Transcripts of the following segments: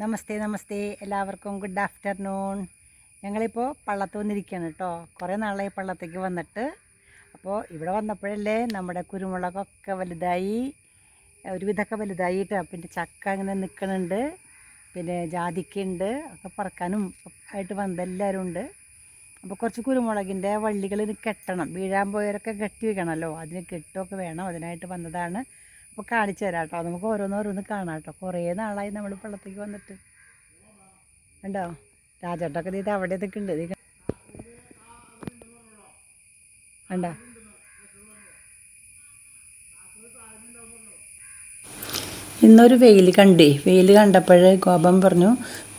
നമസ്തേ നമസ്തേ. എല്ലാവർക്കും good afternoon ഞങ്ങളിപ്പോൾ പള്ളത്ത് വന്നിരിക്കുകയാണ് കേട്ടോ കുറേ നാളായി പള്ളത്തേക്ക് വന്നിട്ട്. അപ്പോൾ ഇവിടെ വന്നപ്പോഴല്ലേ നമ്മുടെ കുരുമുളകൊക്കെ വലുതായി. ഒരുവിധമൊക്കെ വലുതായിട്ട്. പിന്നെ ചക്ക അങ്ങനെ നിൽക്കണുണ്ട് പിന്നെ ജാതിക്കുണ്ട്. ഒക്കെ പറക്കാനും ആയിട്ട് വന്നത് എല്ലാവരും ഉണ്ട്. അപ്പോൾ കുറച്ച് കുരുമുളകിന്റെ വള്ളികൾ കെട്ടണം. വീഴാൻ പോയവരൊക്കെ കെട്ടി വെക്കണമല്ലോ അതിന് കെട്ടുമൊക്കെ വേണം. അതിനായിട്ട് വന്നതാണ് അപ്പോൾ കാണിച്ചു തരാം കേട്ടോ നമുക്ക് ഓരോന്നോരോന്ന് കാണാം കേട്ടോ കുറേ നാളായി നമ്മൾ പള്ളത്തേക്ക് വന്നിട്ട്. ഉണ്ടോ രാജേട്ടൊക്കെ ഇത് അവിടെ നിൽക്കുന്നുണ്ട് ഇത് കണ്ടോ? ഇന്നൊരു വെയിൽ കണ്ടേ. വെയിൽ കണ്ടപ്പോഴേ കോപം പറഞ്ഞു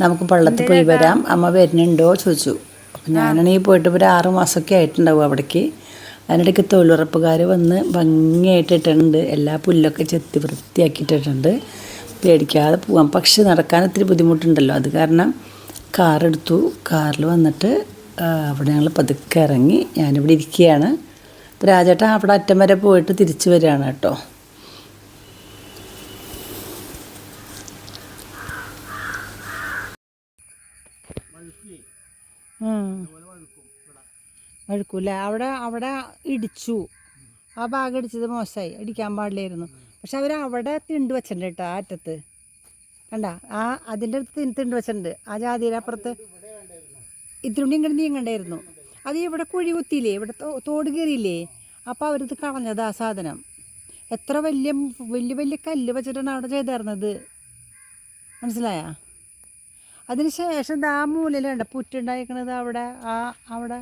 നമുക്ക് പള്ളത്തിൽ പോയി വരാം. അമ്മ വരുന്നുണ്ടോ? ചോദിച്ചു. അപ്പം ഞാനാണെങ്കിൽ പോയിട്ട് ഒരു ആറ് മാസമൊക്കെ ആയിട്ടുണ്ടാവും അവിടേക്ക്. അതിനിടയ്ക്ക് തൊഴിലുറപ്പുകാർ വന്ന് ഭംഗിയായിട്ട് ഇട്ടിട്ടുണ്ട് എല്ലാ പുല്ലൊക്കെ ചെത്തി വൃത്തിയാക്കിയിട്ടിട്ടുണ്ട്. പേടിക്കാതെ പോകാം പക്ഷെ നടക്കാൻ ഒത്തിരി ബുദ്ധിമുട്ടുണ്ടല്ലോ. അത് കാരണം കാറെടുത്തു കാറിൽ വന്നിട്ട് അവിടെ ഞങ്ങൾ പതുക്കെ ഇറങ്ങി. ഞാനിവിടെ ഇരിക്കുകയാണ്. അപ്പോൾ രാജേട്ടൻ അവിടെ അറ്റം വരെ പോയിട്ട് തിരിച്ചു വരികയാണ് കേട്ടോ. വഴുക്കൂല അവിടെ അവിടെ ഇടിച്ചു. ആ ഭാഗം ഇടിച്ചത് മോശമായി. ഇടിക്കാൻ പാടില്ലായിരുന്നു. പക്ഷെ അവർ അവിടെ തിണ്ട് വെച്ചിട്ടുണ്ട് കേട്ടോ ആ അറ്റത്ത്. കണ്ട? ആ അതിന്റെ അടുത്ത് തിണ്ട് വെച്ചിട്ടുണ്ട്. ആ ജാതിയുടെ അപ്പുറത്ത് ഇങ്ങനെ നീങ്ങണ്ടായിരുന്നു. അത് ഇവിടെ കുഴി കുത്തിയില്ലേ? ഇവിടെ തോട് കയറിയില്ലേ? അപ്പോൾ അവരത് കളഞ്ഞത് ആ സാധനം. എത്ര വലിയ വലിയ വലിയ കല്ല് വെച്ചിട്ടാണ് അവിടെ ചെയ്തിരുന്നത്? മനസ്സിലായ? അതിന് ശേഷം ദാ മൂലയിലുണ്ട്. പുറ്റുണ്ടായിരിക്കണത് അവിടെ ആ അവിടെ.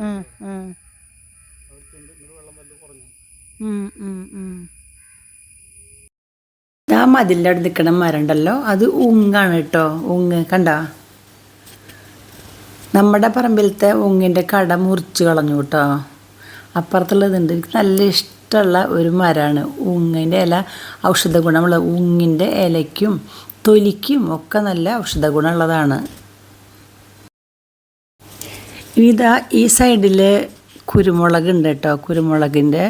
ഉം. ഉം, ഉം, ഉം. ആ മതിലിന്റെ അവിടെ നിൽക്കണ മരണ്ടല്ലോ. അത് ഉങ്ങാണ് കേട്ടോ. ഉങ്ങ് കണ്ട? നമ്മുടെ പറമ്പിലത്തെ ഉങ്ങിന്റെ കട മുറിച്ച് കളഞ്ഞു കേട്ടോ. അപ്പുറത്തുള്ളതുണ്ട് എനിക്ക് നല്ല ഇഷ്ടമുള്ള ഒരു മരമാണ്. ഉങ്ങിന്റെ ഇല ഔഷധ ഗുണമുള്ള ഉങ്ങിന്റെ ഇലയ്ക്കും തൊലിക്കും ഒക്കെ നല്ല ഔഷധ ഗുണമുള്ളതാണ് ഇതാ ഈ സൈഡിൽ കുരുമുളക് ഉണ്ട് കേട്ടോ കുരുമുളകിന്റെ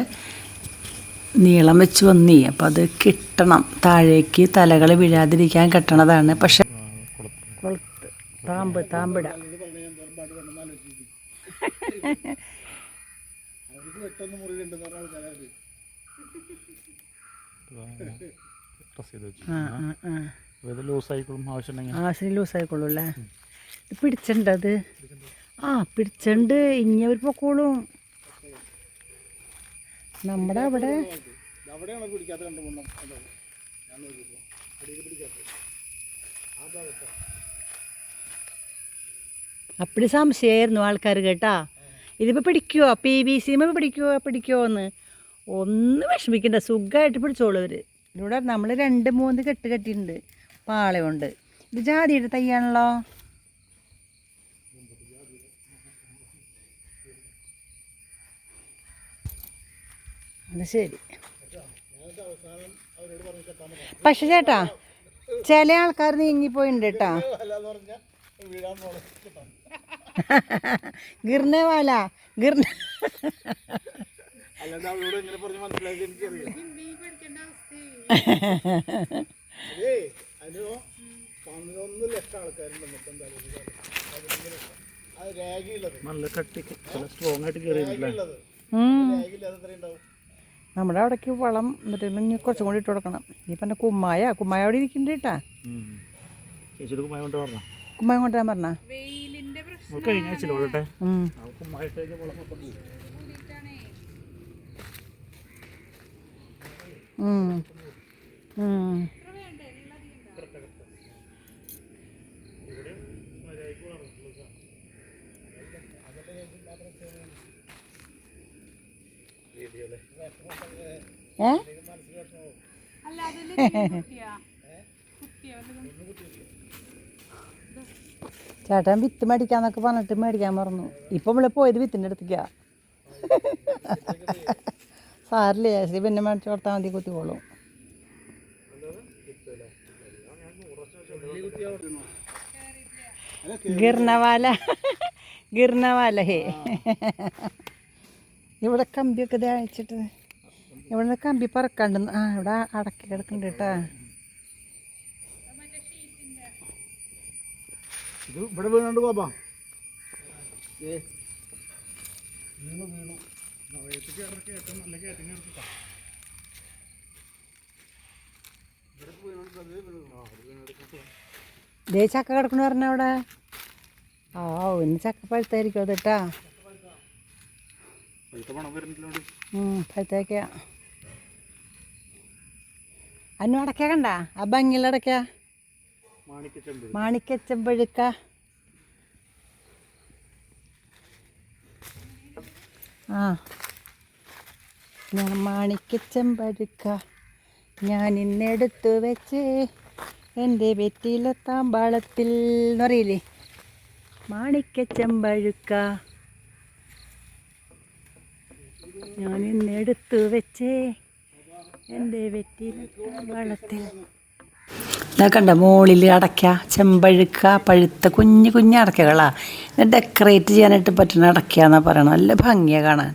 നീളം വെച്ച് വന്നി. അപ്പം അത് കിട്ടണം. താഴേക്ക് തലകൾ വീഴാതിരിക്കാൻ കെട്ടണതാണ്. പക്ഷെ താമ്പ് താമ്പിട. പ്രസ് ചെയ്ത് വെച്ചു ആ ആ ആ. ഇത് ലൂസ് ആയിക്കോളും ആവശ്യമുണ്ടെങ്കിൽ. ആസിന് ലൂസായിക്കോളൂ അല്ലേ? പിടിച്ചിട്ടുണ്ട് അത്? ആ പിടിച്ചുണ്ട്. ഇനി അവർ പൊക്കോളും. നമ്മുടെ അവിടെ അപ്പടി സംശയമായിരുന്നു ആൾക്കാർ കേട്ടാ. ഇതിപ്പോൾ പിടിക്കുമോ പി വി സിമ പിടിക്കുമോ പിടിക്കുമോ എന്ന് ഒന്ന് വിഷമിക്കണ്ട സുഖമായിട്ട് പിടിച്ചോളൂ അവർ ഇവിടെ നമ്മൾ രണ്ട് മൂന്ന് കെട്ട് കെട്ടിയിട്ടുണ്ട് പാളയുണ്ട് ഇത് ജാതിയുടെ തയ്യാണല്ലോ അത് ശരി. പക്ഷെ ചേട്ടാ ചില ആൾക്കാർ നീങ്ങിപ്പോയിട്ടുണ്ട് കേട്ടാ ഗിർനവാല ഗിർന നല്ല കട്ടിക്ക് ചില സ്ട്രോങ് ആയിട്ട് കയറിയിട്ടില്ല. നമ്മുടെ അവിടേക്ക് വളം എന്നിട്ട് ഇനി കുറച്ചും കൂടി ഇട്ട് കൊടുക്കണം. ഈ പറഞ്ഞ കുമ്മായ കുമ്മായ അവിടെ ഇരിക്കുന്നുണ്ട് കേട്ടാ. കുമ്മായ കൊണ്ടുവരാൻ പറഞ്ഞ? കഴിഞ്ഞ ഏ? ചേട്ടൻ വിത്ത് മേടിക്കാന്നൊക്കെ പറഞ്ഞിട്ട് മേടിക്കാൻ പറഞ്ഞു ഇപ്പം ഇവിടെ പോയത് വിത്തിന്റെ അടുത്തേക്കാ. സാറില്ലേ ചേച്ചി പിന്നെ മേടിച്ച് കൊടുത്താൽ മതി കുത്തിക്കോളും ഗിർണവാല ഗിർണവാല ഹേ. ഇവിടെ കമ്പിയൊക്കെ ദേ ഇവിടെ കമ്പി പറക്കാണ്ട് ആ ഇവിടെ അടക്കി കിടക്കുന്നുണ്ട് കേട്ടാ. ഇത് ഇവിടെ വീണുണ്ട് ബാബാ വീണു വീണു. ദേ ചക്ക കിടക്കണ പറഞ്ഞ അവിടെ. ആ ഇന്ന് ചക്ക പഴുത്തായിരിക്കും അത് കേട്ടാ. പഴുത്ത പണം വരുന്നില്ലോണ്ട് പഴുത്തേക്ക അന്നു അടയ്ക്ക കണ്ട? ആ മാണിക്കച്ചമ്പ്. മാണിക്കച്ചമ്പഴുക്ക ആ. ഞാൻ മാണിക്കച്ചമ്പഴുക്ക ഞാൻ ഇന്നെടുത്ത് വെച്ച് എന്റെ വെറ്റിയിലെ താമ്പാളത്തിൽ എന്ന് പറയില്ലേ? മാണിക്കച്ചമ്പഴുക്ക ഞാൻ ഇന്നെടുത്ത് വെച്ച് എന്റെ വെള്ളത്തിൽ. ഇതൊക്കെ കണ്ട മുകളിൽ അടയ്ക്ക ചെമ്പഴുക്ക പഴുത്ത കുഞ്ഞു കുഞ്ഞു അടയ്ക്കകളാണ് ഇത് ഡെക്കറേറ്റ് ചെയ്യാനായിട്ട് പറ്റുന്ന അടയ്ക്കാന്നാ പറയണം നല്ല ഭംഗിയാണ് കാണാൻ.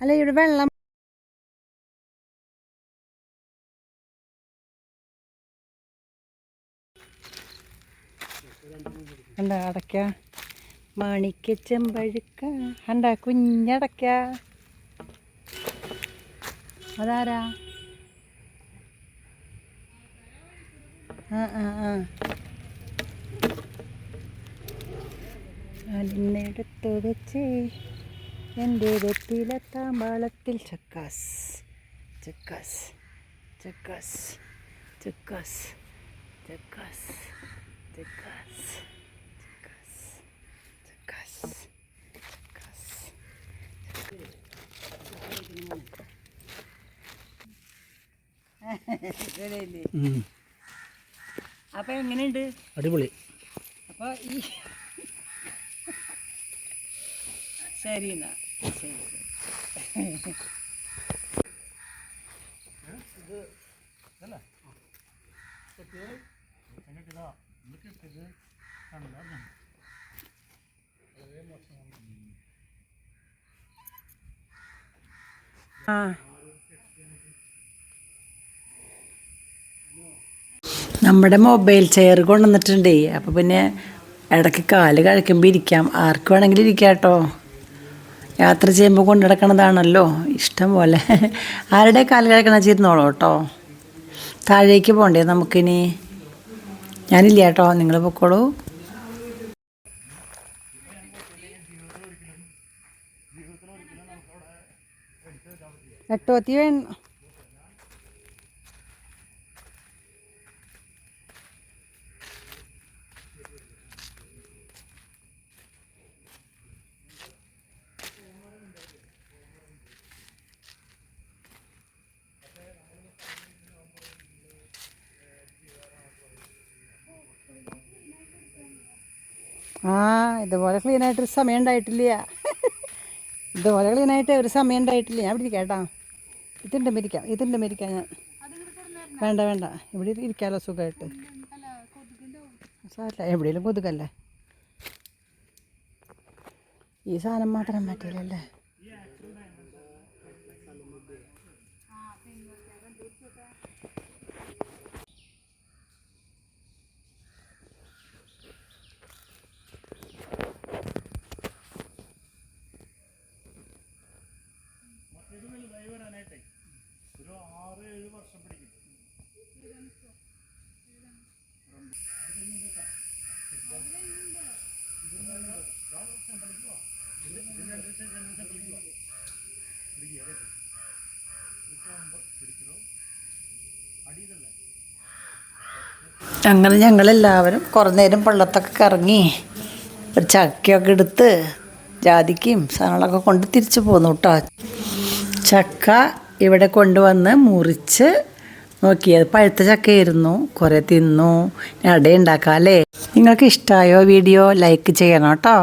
അല്ല ഇവിടെ വെള്ളം എന്താ അടയ്ക്ക. മാണിക്ക ചെമ്പഴുക്ക. എന്താ കുഞ്ഞടയ്ക്ക. അതാരാ ആ വെച്ച് എന്റെ വെറ്റിയിലെ ചക്കാസ് ചക്കാസ് ചക്കാസ് ചക്കാസ് ചക്കാസ് ചക്കാസ് ചക്കാസ് ചക്കാസ് ചക്കാസ് ചക്കാസ് അപ്പൊ എങ്ങനെയുണ്ട്? അടിപൊളി. അപ്പൊ ഈ ശരി എന്നാ. ശരി. ആ. നമ്മുടെ മൊബൈൽ ചെയർ കൊണ്ടുവന്നിട്ടുണ്ടേ. അപ്പോൾ പിന്നെ ഇടയ്ക്ക് കാൽ കഴിക്കുമ്പോൾ ഇരിക്കാം. ആർക്ക് വേണമെങ്കിലും ഇരിക്കാം കേട്ടോ. യാത്ര ചെയ്യുമ്പോൾ കൊണ്ടു നടക്കണതാണല്ലോ. ഇഷ്ടം പോലെ. ആരുടെ കാൽ കഴിക്കണ ചെയ്തിരുന്നോളൂ കേട്ടോ. താഴേക്ക് പോകണ്ടേ നമുക്കിനി? ഞാനില്ല കേട്ടോ. നിങ്ങൾ പൊക്കോളൂ. എട്ടോത്തി വേണം. ആ ഇതുപോലെ ഒരു സമയം ഉണ്ടായിട്ടില്ല. ഇതുപോലെ ക്ലീൻ ആയിട്ട് ഒരു സമയം ഉണ്ടായിട്ടില്ല. ഞാൻ ഇവിടെ കേട്ടോ. ഇതിന്റെ മരിക്കാം ഇതിന്റെ മരിക്കാം ഞാൻ. വേണ്ട വേണ്ട. ഇവിടെ ഇരിക്കാമല്ലോ സുഖമായിട്ട് സാറില്ല എവിടെയെങ്കിലും കൊതുകല്ലേ? ഈ സാധനം മാത്രം പറ്റില്ലല്ലേ അങ്ങനെ ഞങ്ങളെല്ലാവരും കുറേ നേരം പള്ളത്തൊക്കെ കറങ്ങി ഒരു ചക്കയൊക്കെ എടുത്ത് ജാതിക്കും സാധനങ്ങളൊക്കെ കൊണ്ട് തിരിച്ചു പോന്നു കേട്ടോ ചക്ക ഇവിടെ കൊണ്ടുവന്ന് മുറിച്ച് നോക്കിയത് പഴുത്ത ചക്കയായിരുന്നു. കുറേ തിന്നു. അടയുണ്ടാക്കാം അല്ലേ? നിങ്ങൾക്ക് ഇഷ്ടമായോ വീഡിയോ? ലൈക്ക് ചെയ്യണം കേട്ടോ